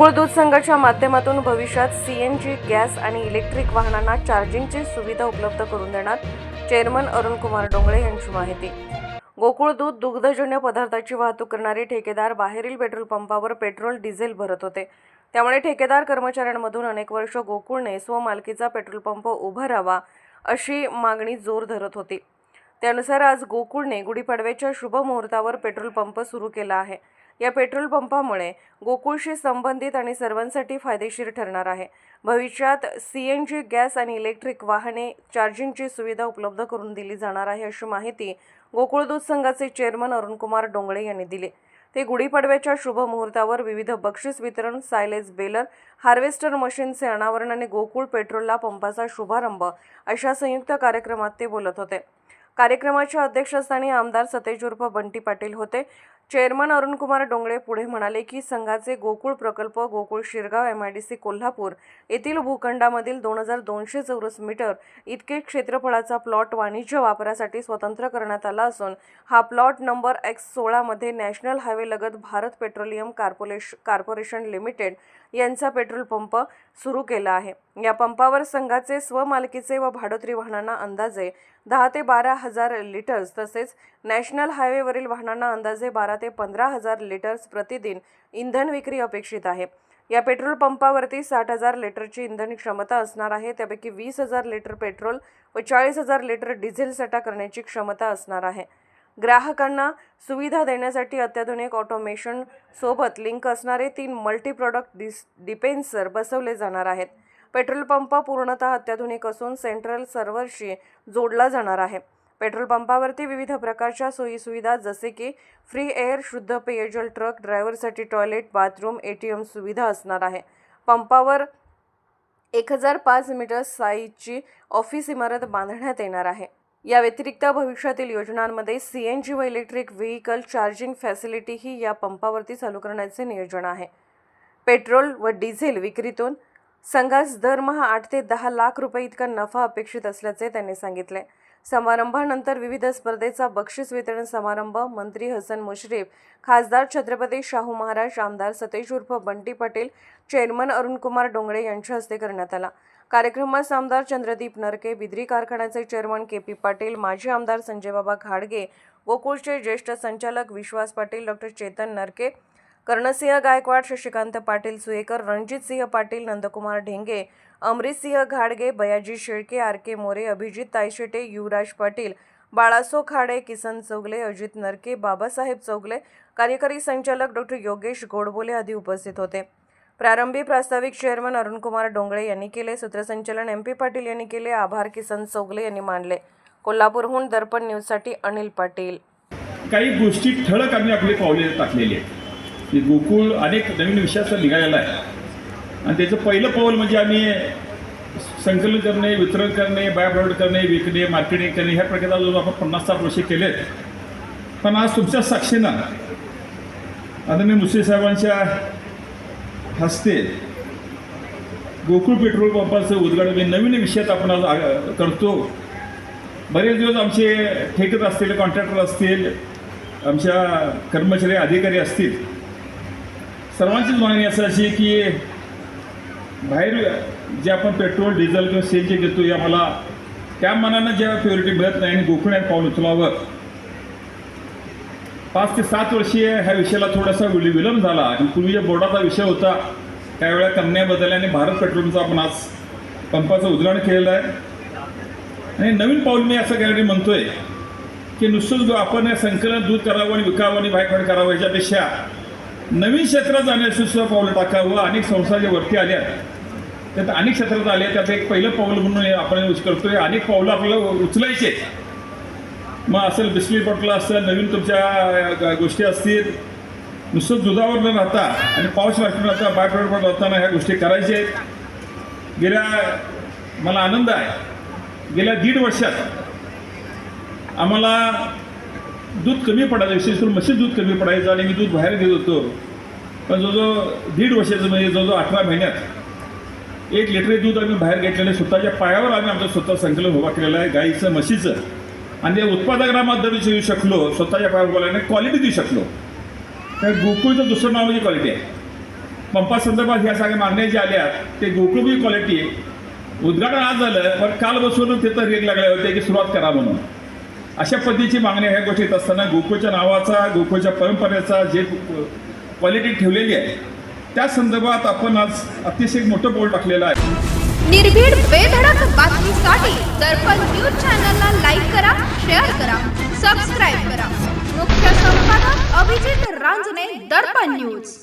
गोकुळ दूध संघाच्या माध्यमातून भविष्यात सीएनजी गॅस आणि इलेक्ट्रिक वाहनांना चार्जिंगची सुविधा उपलब्ध करून देणार चेअरमन अरुण कुमार डोंगळे यांची माहिती. गोकुळ दूध दुग्धजन्य पदार्थाची वाहतूक करणारे ठेकेदार बाहेरील पेट्रोल पंपावर पेट्रोल डिझेल भरत होते. त्यामुळे ठेकेदार कर्मचाऱ्यांमधून अनेक वर्ष गोकुळने स्वमालकीचा पेट्रोल पंप उभा राहावा अशी मागणी जोर धरत होती. त्यानुसार आज गोकुळने गुढीपाडव्याच्या शुभ मुहूर्तावर पेट्रोल पंप सुरू केला आहे. या पेट्रोल पंपामुळे गोकुळशी संबंधित आणि सर्वांसाठी फायदेशीर ठरणार आहे. भविष्यात सी एन जी गॅस आणि इलेक्ट्रिक वाहने चार्जिंगची सुविधा उपलब्ध करून दिली जाणार आहे अशी माहिती गोकुळ दूध संघाचे चेअरमन अरुणकुमार डोंगळे यांनी दिली. ते गुढीपाडव्याच्या शुभ मुहूर्तावर विविध बक्षीस वितरण सायलेज बेलर हार्वेस्टर मशीनचे अनावरण आणि गोकुळ पेट्रोलला पंपाचा शुभारंभ अशा संयुक्त कार्यक्रमात ते बोलत होते. कार्यक्रमाच्या अध्यक्षस्थानी आमदार सतेज उर्फ बंटी पाटील होते. चेअरमन अरुणकुमार डोंगळे पुढे म्हणाले की संघाचे गोकुळ प्रकल्प Gokul Shirgaon M I D C Kolhapur येथील भूखंडामधील दोन हजार दोनशे चौरस मीटर इतके क्षेत्रफळाचा प्लॉट वाणिज्य वापरासाठी स्वतंत्र करण्यात आला असून हा प्लॉट नंबर एक्स सोळामध्ये नॅशनल हायवेलगत भारत पेट्रोलियम कार्पोरेश कॉर्पोरेशन लिमिटेड यांचा पेट्रोल पंप सुरू केला आहे. या पंपावर संघाचे स्वमालकीचे व भाडोत्री वाहनांना अंदाजे दहा ते बारा हजार लिटर्स तसेच नॅशनल हायवेवरील वाहनांना अंदाजे बारा ते पंधरा हजार लिटर्स प्रतिदिन इंधन विक्री अपेक्षित आहे. या पेट्रोल पंपावरती साठ हजार लिटरची इंधन क्षमता असणार आहे. त्यापैकी वीस हजार लिटर पेट्रोल व चाळीस हजार लिटर डिझेल साठा करण्याची क्षमता असणार आहे. ग्राहकांना सुविधा देण्यासाठी अत्याधुनिक ऑटोमेशन सोबत लिंक असणारे तीन मल्टी प्रॉडक्ट डिस डिपेन्सर बसवले जाणार आहेत. पेट्रोल पंप पूर्णतः अत्याधुनिक असून सेंट्रल सर्व्हरशी जोडला जाणार आहे. पेट्रोल पंपावरती विविध प्रकारच्या सोयीसुविधा जसे की फ्री एअर शुद्ध पेयजल truck ड्रायव्हरसाठी toilet bathroom A T M सुविधा असणार आहे. पंपावर एक हजार पाच मीटर साईजची ऑफिस इमारत बांधण्यात येणार आहे. या व्यतिरिक्त भविष्यातील योजनांमध्ये सी एन जी व इलेक्ट्रिक व्हेकल चार्जिंग फॅसिलिटीही या पंपावरती चालू करण्याचे नियोजन आहे. पेट्रोल व डिझेल विक्रीतून संघास दरमहा आठ ते दहा लाख रुपये इतका नफा अपेक्षित असल्याचे त्यांनी सांगितले. समारंभानंतर विविध स्पर्धेचा बक्षीस वितरण समारंभ मंत्री हसन मुश्रीफ खासदार छत्रपती शाहू महाराज आमदार सतेज उर्फ बंटी पटेल चेअरमन अरुणकुमार डोंगळे यांच्या हस्ते करण्यात आला. कार्यक्रमास आमदार चंद्रदीप नरके बिद्री कारखान्याचे चेअरमन के पी पाटील माजी आमदार संजयबाबा घाडगे गोकुळचे ज्येष्ठ संचालक विश्वास पाटील डॉक्टर चेतन नरके कर्णसिंह गायकवाड शशिकांत पाटील सुयेकर रणजितसिंह पाटील नंदकुमार ढेंगे अमरीतसिंह घाडगे बयाजी शेळके आर के मोरे अभिजित तायशेटे युवराज पाटील बाळासो खाडे किसन चौगले अजित नरके बाबासाहेब चौगले कार्यकारी संचालक डॉक्टर योगेश गोडबोले आदी उपस्थित होते. प्रारंभी प्रास्ताविक चेअरमन अरुणकुमार डोंगळे यांनी केले. सूत्रसंचालन एम पी पाटील यांनी केले. आभार किसन चौगले यांनी मानले. कोल्हापूरहून दर्पण न्यूजसाठी अनिल पाटील. काही गोष्टी ठळक आम्ही आपले पावले टाकलेली आहेत. की गोकुळ अनेक नवीन विषयाचा निघालेला आहे. आणि त्याचं पहिलं पाऊल म्हणजे आम्ही संकलन करणे वितरण करणे बाय प्रॉडक्ट करणे विकणे मार्केटिंग करणे ह्या प्रकारचा जो आपण पन्नास साठ वर्षे केलेत. पण आज तुमच्या साक्षीनं आदरणीय मुश्री साहेबांच्या हस्ते गोकुळ पेट्रोल पंपाचं उद्घाटन नवीन विषयात आपण आज करतो. बरेच दिवस आमचे ठेकत असतील कॉन्ट्रॅक्टर असतील आमच्या कर्मचारी अधिकारी असतील सर्वांचीच मागणी असं अशी की बाहेर जे आपण पेट्रोल डिझेल किंवा सी एन जी घेतो या मला त्या मनानं ज्या प्युरिटी मिळत नाही आणि गोकुळात पाऊल उचलावं. पाच ते सात वर्षीय ह्या विषयाला थोडासा विलंब विलंब झाला आणि पूर्वी जे बोर्डाचा विषय होता त्यावेळेला कन्या बदलल्याने भारत पेट्रोलचा आपण आज पंपाचं उद्घाटन केलेलं आहे. आणि नवीन पाऊल मी असं काहीतरी म्हणतोय की नुसतंच गो- आपण संकलन दूध करावं आणि विकावं आणि बाहेर करावं याच्यापेक्षा नवीन क्षेत्रात जाण्याचं सुद्धा पावलं टाकावं अनेक संस्था ज्या वरती आल्या. त्यात अनेक क्षेत्रात आले त्यात एक पहिलं पाऊल म्हणून आपण उच करतोय. अनेक पावलं आपल्याला उचलायचे मग असेल बिस्किट बॉटल असेल नवीन तुमच्या ग- गोष्टी असतील. नुसतं दुधावर न राहता आणि पाऊस वाटून राहता बाय प्रोडक्टवर राहताना ह्या गोष्टी करायच्या आहेत. गेल्या मला आनंद आहे. गेल्या दीड वर्षात आम्हाला दूध कमी पडायचं विशेष करून म्हशीचं दूध कमी पडायचं आणि मी दूध बाहेर घेत होतो. पण जो जो दीड वर्षाचं म्हणजे जवळजवळ अठरा महिन्यात एक लिटर दूध आम्ही बाहेर घेतलेलं आहे. स्वतःच्या पायावर आम्ही आमचं स्वतः संकलन उभा केलेलं आहे गाईचं म्हशीचं. आणि त्या उत्पादकांना दर देऊ शकलो स्वतःच्या पायावर बोलायला क्वालिटी देऊ शकलो. तर गोकुळचं दुसरं नाव म्हणजे क्वालिटी आहे. पंपासंदर्भात ह्या सगळ्या मागण्या ज्या आल्या ते गोकुळची क्वालिटी उद्घाटन आज झालं पण काल बसून तिथं रेग लागले होते की सुरुवात करा म्हणून. अशा पद्धतीची मागणी ह्या गोष्टीत असताना गोकुळच्या नावाचा गोकुळच्या परंपरेचा जे क्वालिटी ठेवलेली आहे त्या संदर्भात आपण आज अतिशय मोठं बोल टाकलेलं आहे. निर्भीड बेधडक बातमीसाठी दर्पण न्यूज चॅनलला लाईक करा शेअर करा सबस्क्राईब करा. मुख्य संपादक अभिजित रांजने दर्पण न्यूज.